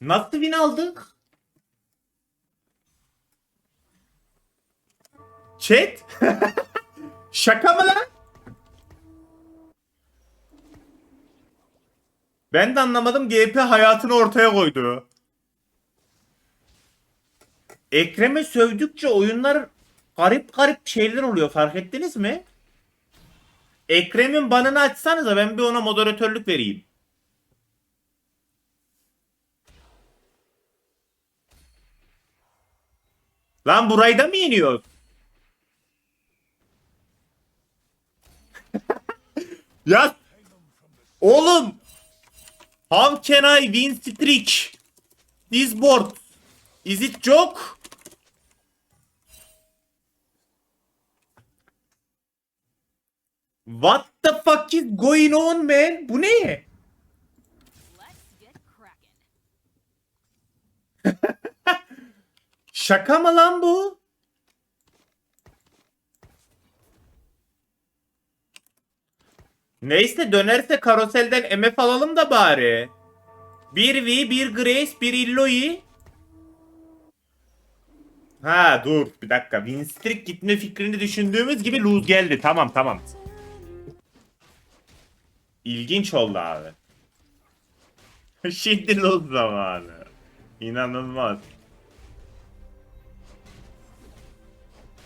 Nasıl win aldık? Chat? Şaka mı lan? Ben de anlamadım GP hayatını ortaya koydu. Ekrem'e sövdükçe oyunlar garip garip şeyler oluyor fark ettiniz mi? Ekrem'in banını açsanıza ben bir ona moderatörlük vereyim. Lan burayı da mı yeniyor? ya oğlum How can I win streak? This board. Is it joke? What the fuck is going on man? Bu ne? Şaka mı lan bu? Neyse dönerse karoselden MF alalım da bari. 1 V, 1 Grace, 1 Illoi. Ha dur bir dakika. Winstreak gitme fikrini düşündüğümüz gibi lose geldi. Tamam tamam. İlginç oldu abi. Şimdi lose zamanı. İnanılmaz.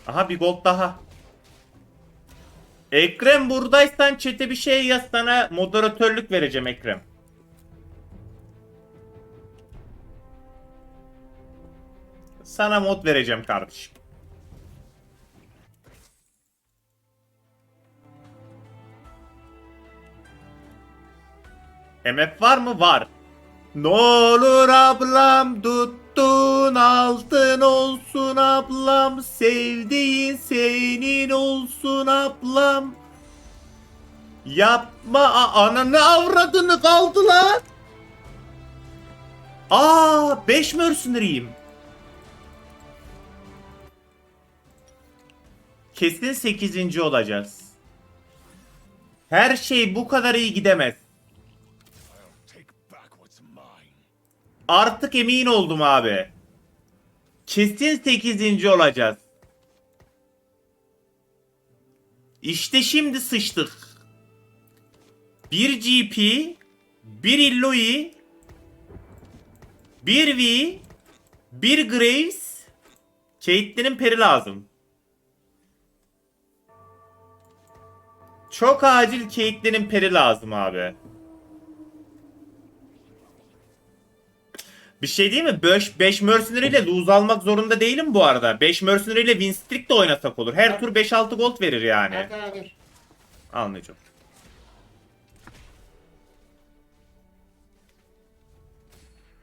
Aha bir gold daha. Ekrem buradaysan çete bir şey yaz sana moderatörlük vereceğim Ekrem. Sana mod vereceğim kardeşim. MF var mı? Var. Ne olur ablam tuttun altın olsun ablam sevdiğin senin olsun ablam. Yapma ananı avradını kaldı lan Aa 5 mercenary'yim Kesin 8. olacağız. Her şey bu kadar iyi gidemez Artık emin oldum abi. Kesin 8. olacağız. İşte şimdi sıçtık. 1 GP, 1 Illoi, 1 V, 1 Graves, Caitlyn'in peri lazım. Çok acil Caitlyn'in peri lazım abi. Bir şey değil mi? 5 5 mercenary ile lose almak zorunda değilim bu arada. 5 mercenary ile win streak de oynasak olur. Her tur 5-6 gold verir yani. Erkan abi. Anlayacağım.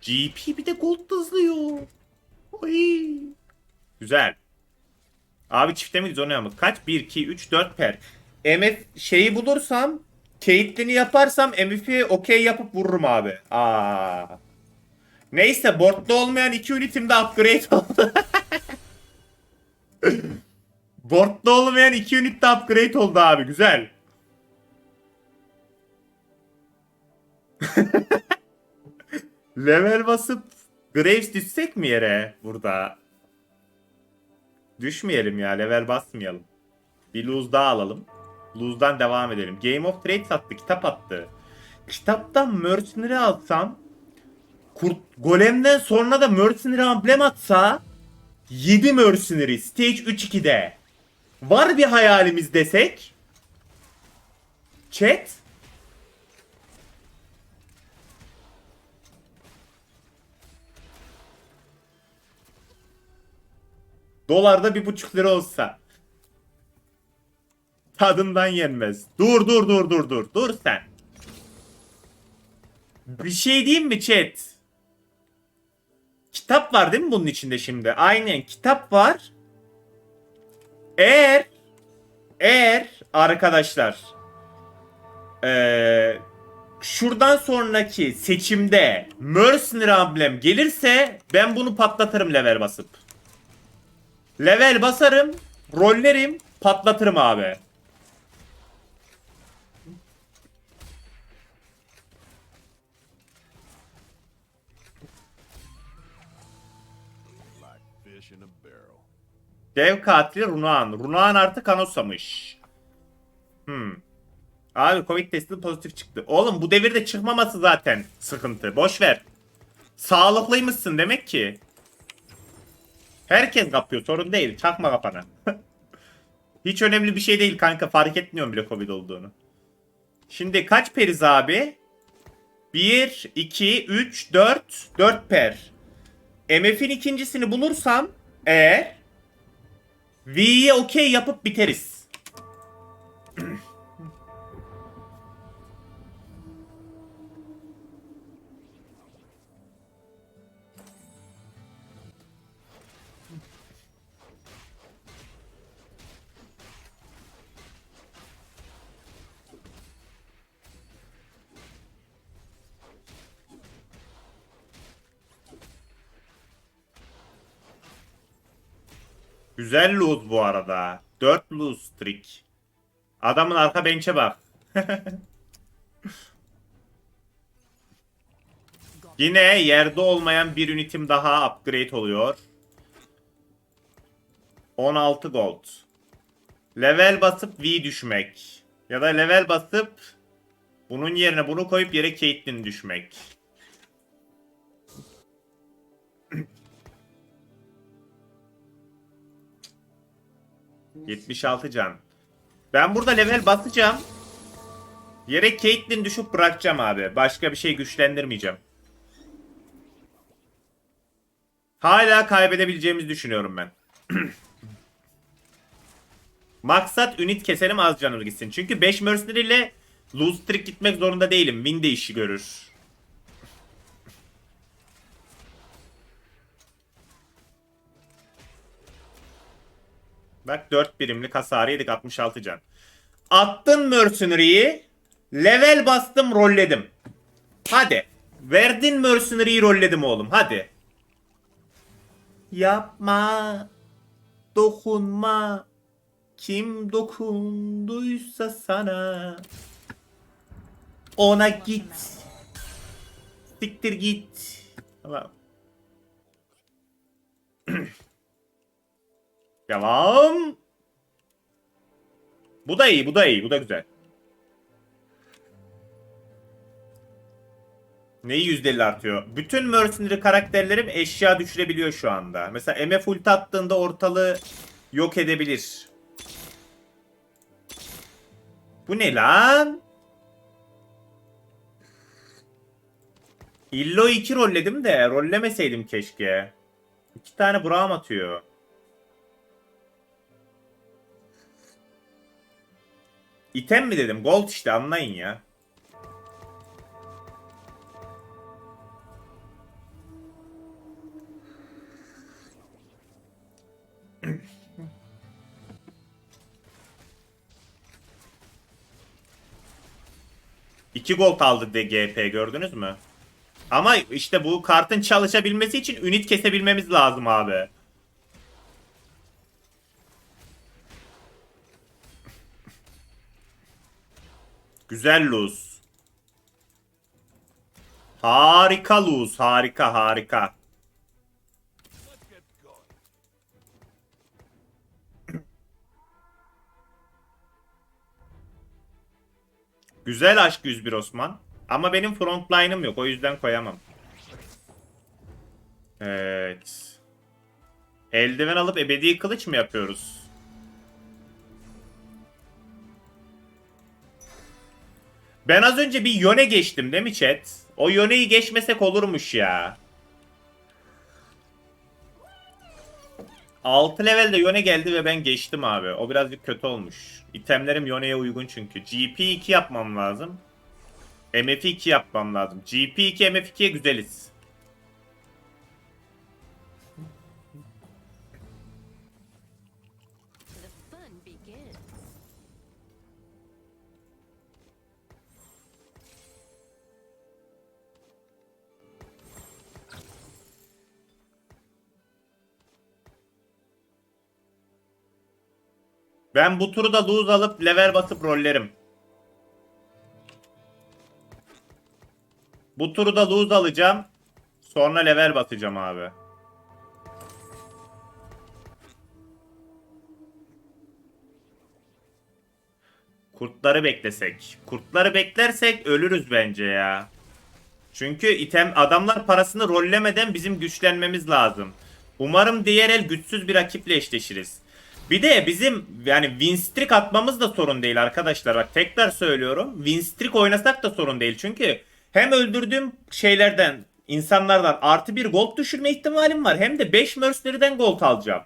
GP bir de gold hızlıyor. Oy. Güzel. Abi çifte miyiz onu mı? Kaç? 1, 2, 3, 4 per. MF şeyi bulursam Caitlyn'i yaparsam MF'i okey yapıp vururum abi. Aa. Neyse boardda olmayan iki unitim de upgrade oldu. boardda olmayan iki unit de upgrade oldu abi. Güzel. Level basıp Graves düşsek mi yere burada? Düşmeyelim ya. Level basmayalım. Bir lose daha alalım. Lose'dan devam edelim. Game of Trades attı. Kitap attı. Kitaptan Mercenary alsam Kurt Golem'den sonra da Mercenary amblem atsa 7 Mercenary Stage 3-2'de Var bir hayalimiz desek Chat Dolarda bir buçuk lira olsa Tadından yenmez. Dur dur dur dur dur. Dur sen. Bir şey diyeyim mi chat? Kitap var değil mi bunun içinde şimdi? Aynen kitap var. Eğer eğer arkadaşlar eee şuradan sonraki seçimde Mercenary amblem gelirse ben bunu patlatırım level basıp. Level basarım, rollerim, patlatırım abi. Dev katili Runaan. Runaan artık Anos'amış. Hmm. Abi Covid testi pozitif çıktı. Oğlum bu devirde çıkmaması zaten sıkıntı. Boş ver. Sağlıklıymışsın demek ki. Herkes kapıyor sorun değil. Çakma kafana. Hiç önemli bir şey değil kanka. Fark etmiyorum bile Covid olduğunu. Şimdi kaç periz abi? 1, 2, 3, 4. 4 per. MF'in ikincisini bulursam eğer V'ye okey yapıp biteriz. Güzel lose bu arada. 4 lose streak. Adamın arka bench'e bak. Yine yerde olmayan bir ünitim daha upgrade oluyor. 16 gold. Level basıp V düşmek. Ya da level basıp bunun yerine bunu koyup yere Caitlyn düşmek. ...76 can. Ben burada level basacağım. Yere Caitlyn düşüp bırakacağım abi. Başka bir şey güçlendirmeyeceğim. Hala kaybedebileceğimizi düşünüyorum ben. Maksat ünit keselim az canı gitsin. Çünkü 5 mercenary ile lose streak gitmek zorunda değilim. Win de işi görür. Bak 4 birimlik hasarı yedik 66 can. Attın mercenary'yi. Level bastım rolledim. Hadi. Verdin mercenary'yi rolledim oğlum. Hadi. Yapma. Dokunma. Kim dokunduysa sana. Ona git. Siktir git. Tamam. Devam. Bu da iyi, bu da iyi, bu da güzel. Neyi %50 artıyor? Bütün mercenary karakterlerim eşya düşürebiliyor şu anda. Mesela MF ulti attığında ortalığı yok edebilir. Bu ne lan? Illo 2 rolledim de rollemeseydim keşke. İki tane Braum atıyor. İtem mi dedim? Gold işte anlayın ya. İki gold aldı DGP gördünüz mü? Ama işte bu kartın çalışabilmesi için ünit kesebilmemiz lazım abi. Güzel lose. Harika lose. Harika harika. Güzel aşk 101 Osman. Ama benim frontline'ım yok. O yüzden koyamam. Evet. Eldiven alıp ebedi kılıç mı yapıyoruz? Ben az önce bir yöne geçtim değil mi chat? O yöneyi geçmesek olurmuş ya. 6 levelde yöne geldi ve ben geçtim abi. O birazcık kötü olmuş. İtemlerim yöneye uygun çünkü. GP 2 yapmam lazım. MF 2 yapmam lazım. GP 2 MF 2'ye güzeliz. Ben bu turu da lose alıp level basıp rollerim. Bu turu da lose alacağım. Sonra level basacağım abi. Kurtları beklesek. Kurtları beklersek ölürüz bence ya. Çünkü item adamlar parasını rollemeden bizim güçlenmemiz lazım. Umarım diğer el güçsüz bir rakiple eşleşiriz. Bir de bizim yani win streak atmamız da sorun değil arkadaşlar. Bak tekrar söylüyorum. Win streak oynasak da sorun değil. Çünkü hem öldürdüğüm şeylerden, insanlardan artı bir gold düşürme ihtimalim var. Hem de 5 mercenary'den gold alacağım.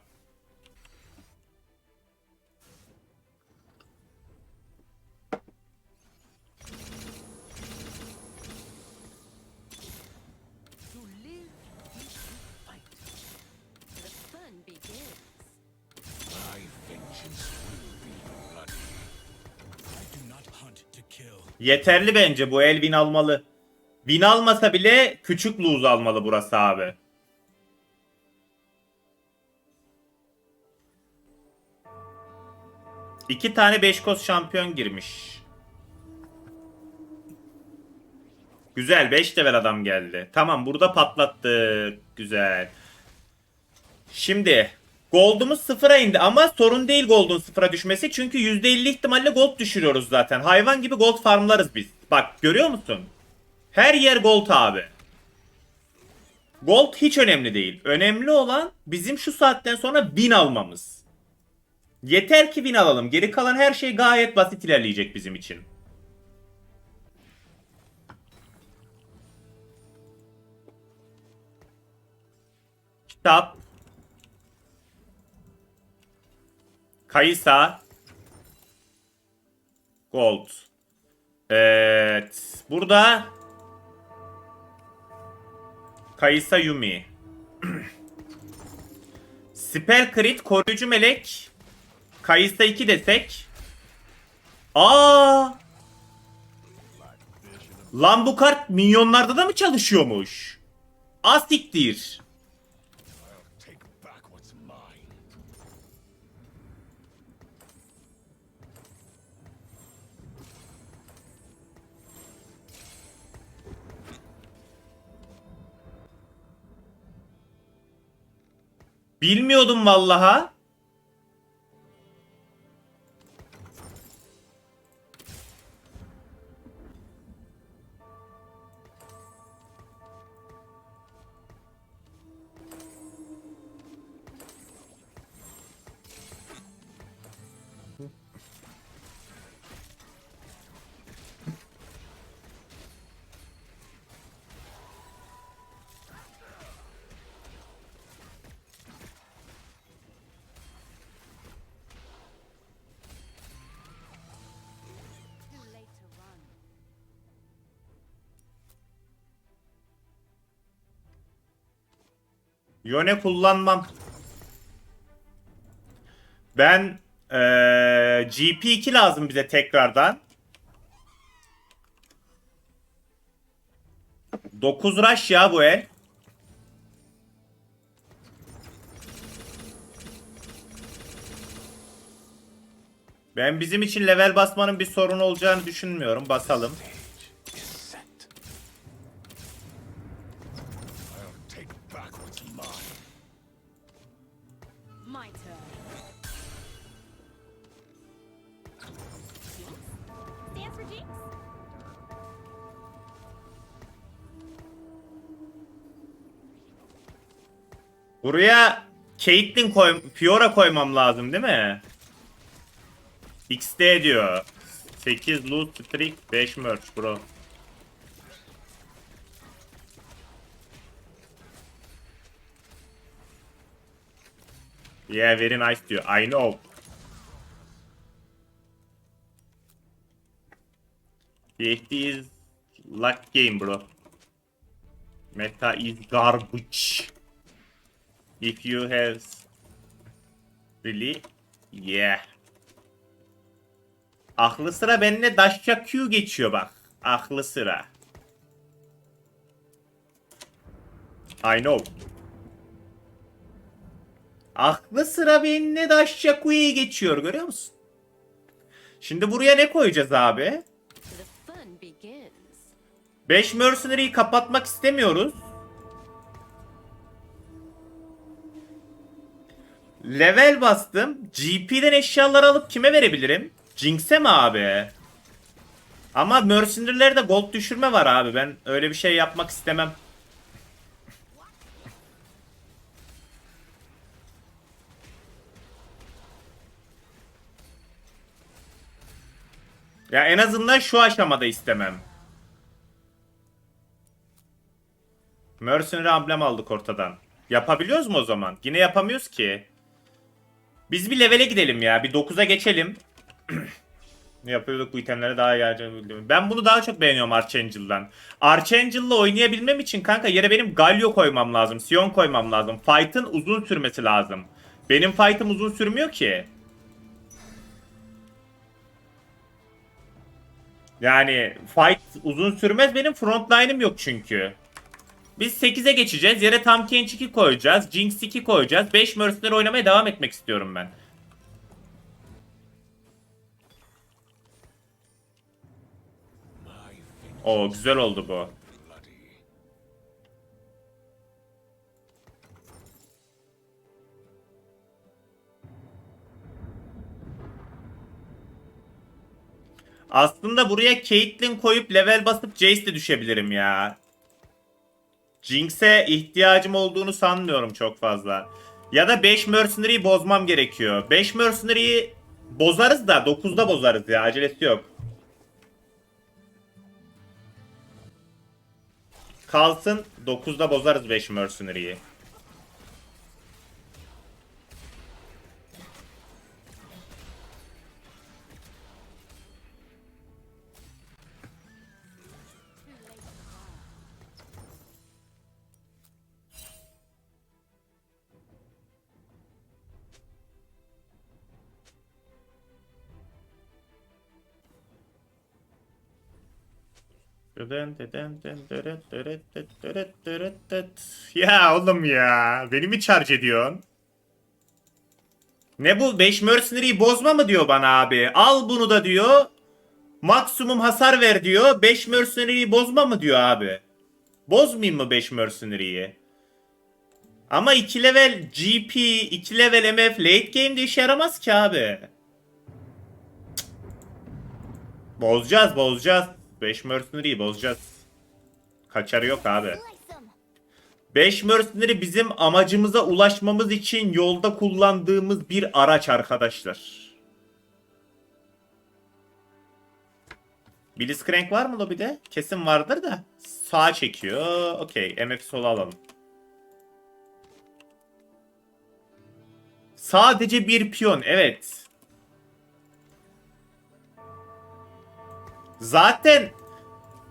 Yeterli bence bu el win almalı. Win almasa bile küçük lose almalı burası abi. İki tane Beşikos şampiyon girmiş. Güzel 5 level adam geldi. Tamam burada patlattık. Güzel. Şimdi Gold'umuz sıfıra indi ama sorun değil Gold'un sıfıra düşmesi. Çünkü %50 ihtimalle Gold düşürüyoruz zaten. Hayvan gibi Gold farmlarız biz. Bak görüyor musun? Her yer Gold abi. Gold hiç önemli değil. Önemli olan bizim şu saatten sonra win almamız. Yeter ki win alalım. Geri kalan her şey gayet basit ilerleyecek bizim için. Kitap. Kayısa. Gold. Evet. Burada Kayısa Yumi. Spell Crit koruyucu melek. Kayısa 2 desek. Aa! Lan bu kart minyonlarda da mı çalışıyormuş? Asiktir. Bilmiyordum vallaha. Yone kullanmam. Ben eee GP2 lazım bize tekrardan. 9 rush ya bu el. Ben bizim için level basmanın bir sorun olacağını düşünmüyorum. Basalım. Buraya Caitlyn koy Fiora koymam lazım değil mi? XD diyor. 8 loot streak 5 merch bro. Yeah very nice diyor. I know. PhD is luck game bro. Meta is garbage. If you have really yeah. Aklı sıra benimle Daşça Q geçiyor bak. Aklı sıra. I know. Aklı sıra benimle Daşça Q'ye geçiyor görüyor musun? Şimdi buraya ne koyacağız abi? The fun begins. 5 Mercenary'yi kapatmak istemiyoruz. Level bastım. GP'den eşyalar alıp kime verebilirim? Jinx'e mi abi? Ama Mercenary'lerde gold düşürme var abi. Ben öyle bir şey yapmak istemem. Ya en azından şu aşamada istemem. Mercenary amblem aldık ortadan. Yapabiliyoruz mu o zaman? Yine yapamıyoruz ki. Biz bir levele gidelim ya. Bir 9'a geçelim. ne yapıyorduk bu itemlere daha bildim. Ben bunu daha çok beğeniyorum Archangel'dan. Archangel'la oynayabilmem için kanka yere benim Galio koymam lazım. Sion koymam lazım. Fight'ın uzun sürmesi lazım. Benim fight'ım uzun sürmüyor ki. Yani fight uzun sürmez benim frontline'ım yok çünkü. Biz 8'e geçeceğiz. Yere Tam Kench 2 koyacağız. Jinx 2 koyacağız. 5 Mercenary oynamaya devam etmek istiyorum ben. Oo güzel oldu bu. Aslında buraya Caitlyn koyup level basıp Jace de düşebilirim ya. Jinx'e ihtiyacım olduğunu sanmıyorum çok fazla. Ya da 5 Mercenary'yi bozmam gerekiyor. 5 Mercenary'yi bozarız da 9'da bozarız ya acelesi yok. Kalsın 9'da bozarız 5 Mercenary'yi. Ya oğlum ya. Beni mi charge ediyorsun? Ne bu? 5 Mercenary'yi bozma mı diyor bana abi? Al bunu da diyor. Maksimum hasar ver diyor. 5 Mercenary'yi bozma mı diyor abi? Bozmayayım mı 5 Mercenary'yi? Ama 2 level GP, 2 level MF late game'de işe yaramaz ki abi. Bozacağız, bozacağız. 5 Mercenary'yi bozacağız. Kaçarı yok abi. 5 Mercenary bizim amacımıza ulaşmamız için yolda kullandığımız bir araç arkadaşlar. Blitzcrank var mı lobide? Kesin vardır da. Sağa çekiyor. Okey. MF sola alalım. Sadece bir piyon. Evet. Zaten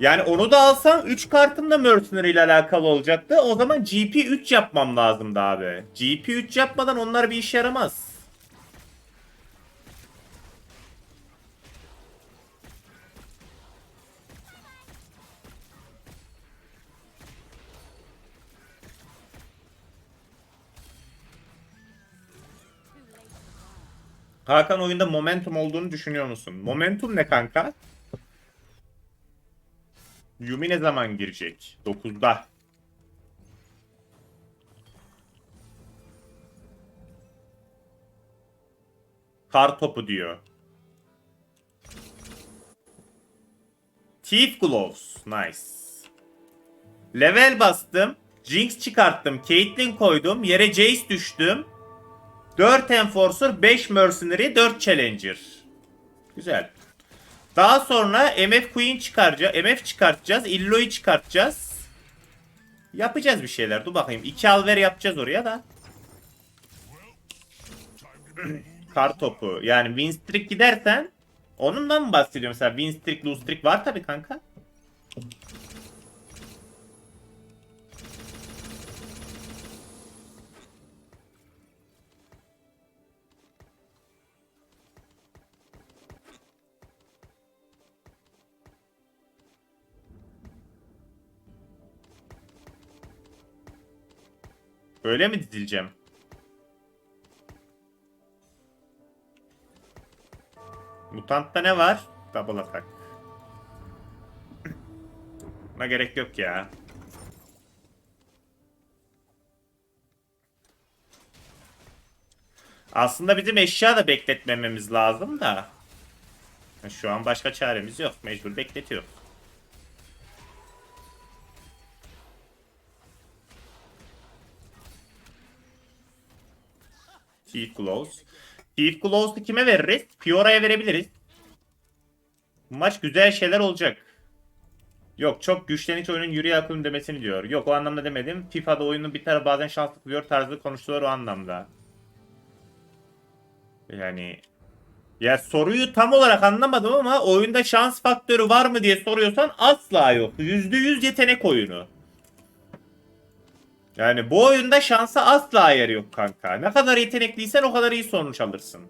yani onu da alsam 3 kartım da Mercenary ile alakalı olacaktı. O zaman GP 3 yapmam lazımdı abi. GP 3 yapmadan onlar bir işe yaramaz. Hakan oyunda momentum olduğunu düşünüyor musun? Momentum ne kanka? Yumi ne zaman girecek? 9'da. Kar topu diyor. Thief Gloves. Nice. Level bastım. Jinx çıkarttım. Caitlyn koydum. Yere Jace düştüm. 4 Enforcer, 5 Mercenary, 4 Challenger. Güzel. Daha sonra MF Queen çıkaracağız. MF çıkartacağız. Illo'yu çıkartacağız. Yapacağız bir şeyler. Dur bakayım. 2 alver yapacağız oraya da. Kar topu. Yani win streak gidersen onundan mı bahsediyorum mesela? Win streak, lose streak var tabi kanka. Böyle mi dizileceğim? Mutantta ne var? Double attack. Buna gerek yok ya. Aslında bizim eşya da bekletmememiz lazım da. Şu an başka çaremiz yok. Mecbur bekletiyor. Thief Gloves. Thief Gloves'u kime veririz? Fiora'ya verebiliriz. Maç güzel şeyler olacak. Yok çok güçleniş oyunun yürüye akılım demesini diyor. Yok o anlamda demedim. FIFA'da oyunun bir tarafı bazen şanslı kılıyor tarzı konuştular o anlamda. Yani ya soruyu tam olarak anlamadım ama oyunda şans faktörü var mı diye soruyorsan asla yok. %100 yetenek oyunu. Yani bu oyunda şansa asla yer yok kanka. Ne kadar yetenekliysen o kadar iyi sonuç alırsın.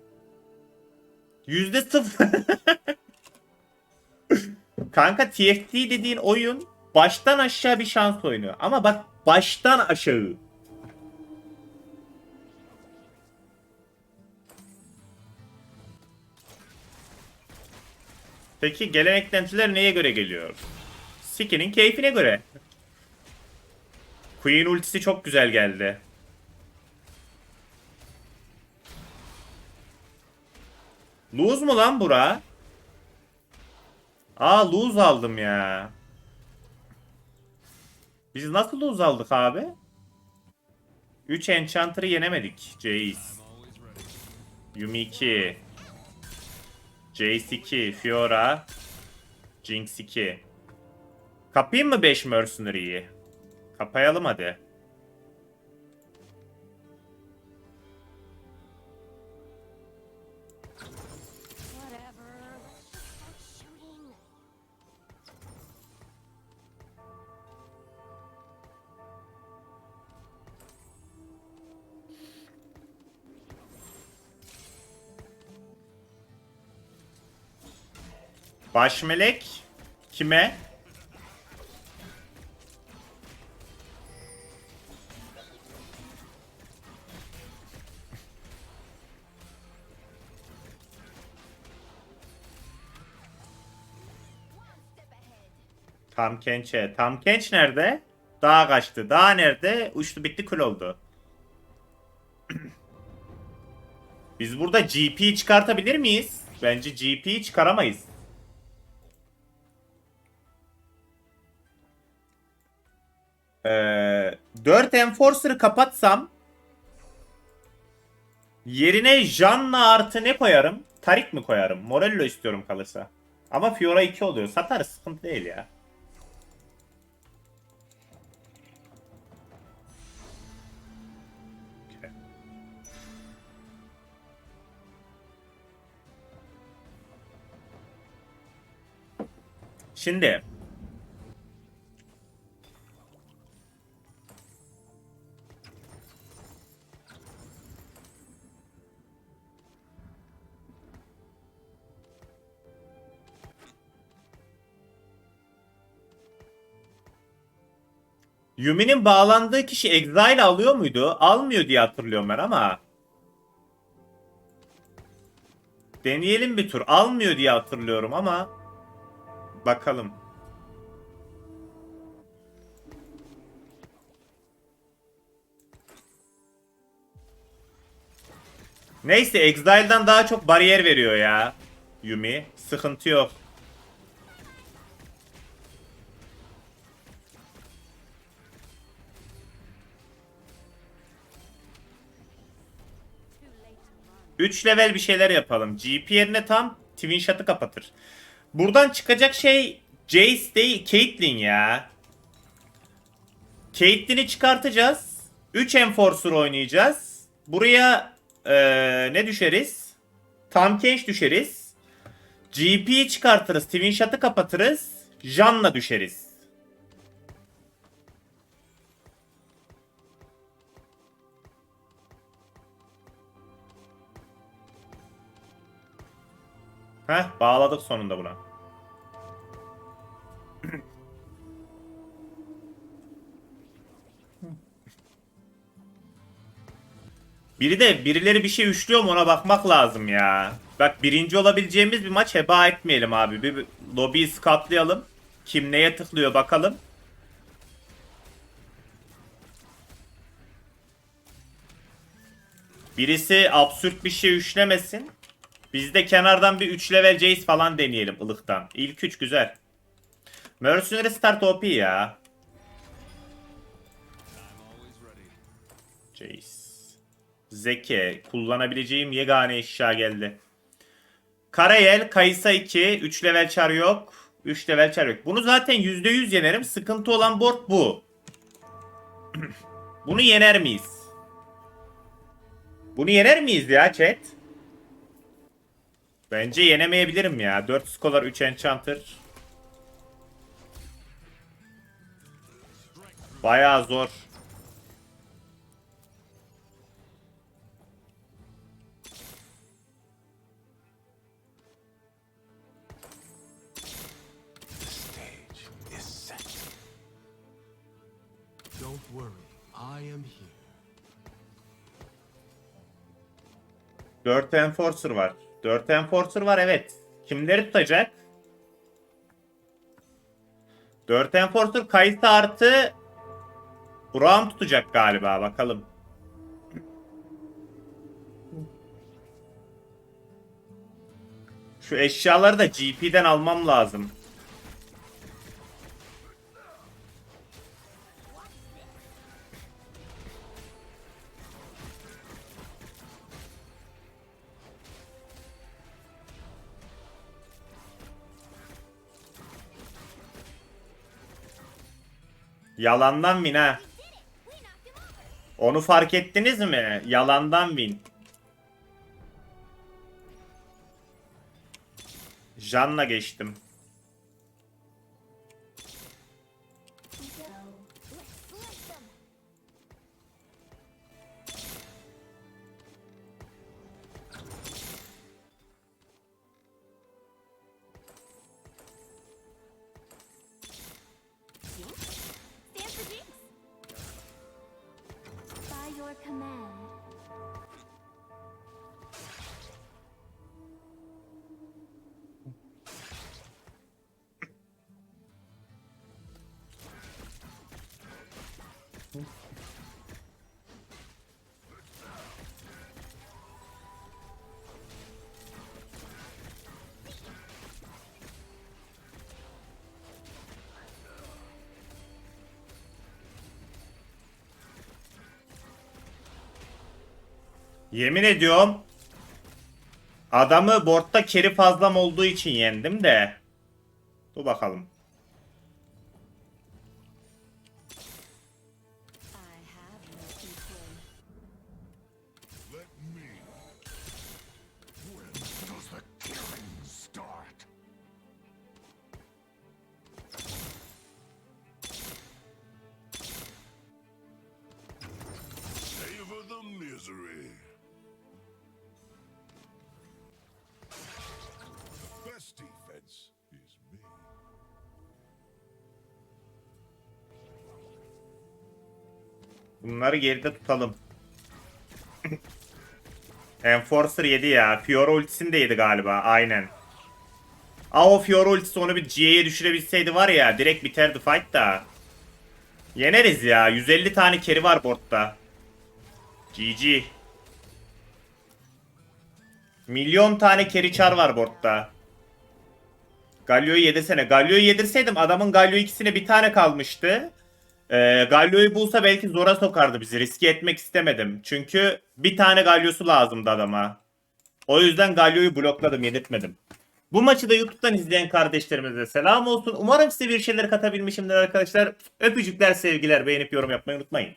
Yüzde sıfır. kanka TFT dediğin oyun baştan aşağı bir şans oyunu. Ama bak baştan aşağı. Peki gelen eklentiler neye göre geliyor? Siki'nin keyfine göre. Queen ultisi çok güzel geldi. Lose mu lan bura? Aa lose aldım ya. Biz nasıl lose aldık abi? 3 Enchanter'ı yenemedik. Jace. Yumi 2. Jace 2. Fiora. Jinx 2. Kapayım mı 5 Mercenary'yi? Kapayalım hadi. Baş melek kime? Tam Kenç'e. Tam Kenç nerede? Dağa kaçtı. Dağ nerede? Uçtu bitti kül oldu. Biz burada GP çıkartabilir miyiz? Bence GP çıkaramayız. Ee, 4 Enforcer'ı kapatsam yerine Janna artı ne koyarım? Tarik mi koyarım? Morello istiyorum kalırsa. Ama Fiora 2 oluyor. Satarız sıkıntı değil ya. Şimdi Yumi'nin bağlandığı kişi Exile alıyor muydu? Almıyor diye hatırlıyorum ben ama. Deneyelim bir tur. Almıyor diye hatırlıyorum ama. Bakalım. Neyse Exile'dan daha çok bariyer veriyor ya. Yumi. Sıkıntı yok. 3 level bir şeyler yapalım. GP yerine tam Twin Shot'ı kapatır. Buradan çıkacak şey Jace değil Caitlyn ya. Caitlyn'i çıkartacağız. 3 Enforcer oynayacağız. Buraya eee, ne düşeriz? Tam Kench düşeriz. GP'yi çıkartırız. Twin Shot'ı kapatırız. Jan'la düşeriz. Heh bağladık sonunda buna. Biri de birileri bir şey üçlüyor mu ona bakmak lazım ya. Bak birinci olabileceğimiz bir maç heba etmeyelim abi. Bir, bir lobiyi skatlayalım. Kim neye tıklıyor bakalım. Birisi absürt bir şey üçlemesin. Biz de kenardan bir 3 level Jace falan deneyelim ılıktan. İlk 3 güzel. Mercenary start OP ya. Jace. Zeki. Kullanabileceğim yegane eşya geldi. Karayel, Kayısa 2, 3 level çar yok. 3 level çar yok. Bunu zaten %100 yenerim. Sıkıntı olan board bu. Bunu yener miyiz? Bunu yener miyiz ya chat? Bence yenemeyebilirim ya. 4 Scholar 3 Enchanter. Am here. 4 Enforcer var. 4 Enforcer var evet. Kimleri tutacak? 4 Enforcer Kayısı artı Brown tutacak galiba bakalım. Şu eşyaları da GP'den almam lazım. Yalandan win ha. Onu fark ettiniz mi? Yalandan win. Jan'la geçtim. Yemin ediyorum adamı boardta keri fazlam olduğu için yendim de. Dur bakalım. Bunları geride tutalım. Enforcer yedi ya. Fiora ultisini de yedi galiba. Aynen. Aa o Fiora ultisi onu bir G'ye düşürebilseydi var ya direkt biterdi fight da. Yeneriz ya. 150 tane carry var boardta. GG. Milyon tane carry char var boardta. Galio'yu yedirsene. Galio'yu yedirseydim adamın Galio ikisine bir tane kalmıştı. Ee, Galio'yu bulsa belki zora sokardı bizi. Riske etmek istemedim. Çünkü bir tane Galio'su lazımdı adama. O yüzden Galio'yu blokladım, yedirtmedim. Bu maçı da YouTube'dan izleyen kardeşlerimize selam olsun. Umarım size bir şeyler katabilmişimdir arkadaşlar. Öpücükler, sevgiler, beğenip yorum yapmayı unutmayın.